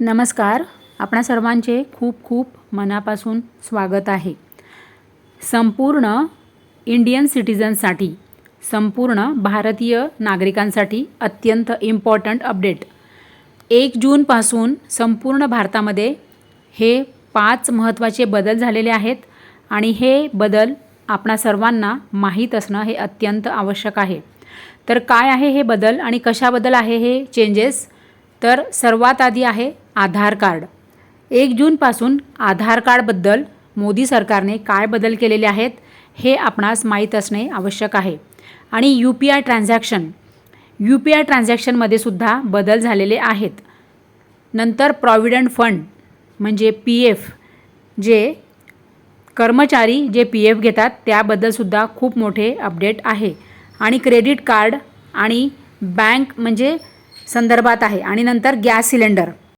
नमस्कार. आपणा सर्वांचे खूप खूप मनापासून स्वागत आहे. संपूर्ण इंडियन सिटिझन्ससाठी संपूर्ण भारतीय नागरिकांसाठी अत्यंत इम्पॉर्टंट अपडेट एक जूनपासून संपूर्ण भारतामध्ये हे पाच महत्त्वाचे बदल झालेले आहेत आणि हे बदल आपणा सर्वांना माहीत असणं हे अत्यंत आवश्यक आहे. तर काय आहे हे बदल आणि कशाबद्दल आहे हे चेंजेस तर सर्वात आधी आहे आधार कार्ड. एक जूनपासून आधार कार्डबद्दल मोदी सरकारने काय बदल केलेले आहेत हे आपणास माहीत असणे आवश्यक आहे. आणि U P I transaction U P I ट्रान्झॅक्शनमध्ये सुद्धा बदल झालेले आहेत. नंतर प्रॉव्हिडंट फंड म्हणजे पी एफ जे कर्मचारी जे पी एफ घेतात त्याबद्दलसुद्धा खूप मोठे अपडेट आहे. आणि क्रेडिट कार्ड आणि बँक म्हणजे संदर्भात आहे. आणि नंतर गॅस सिलेंडर.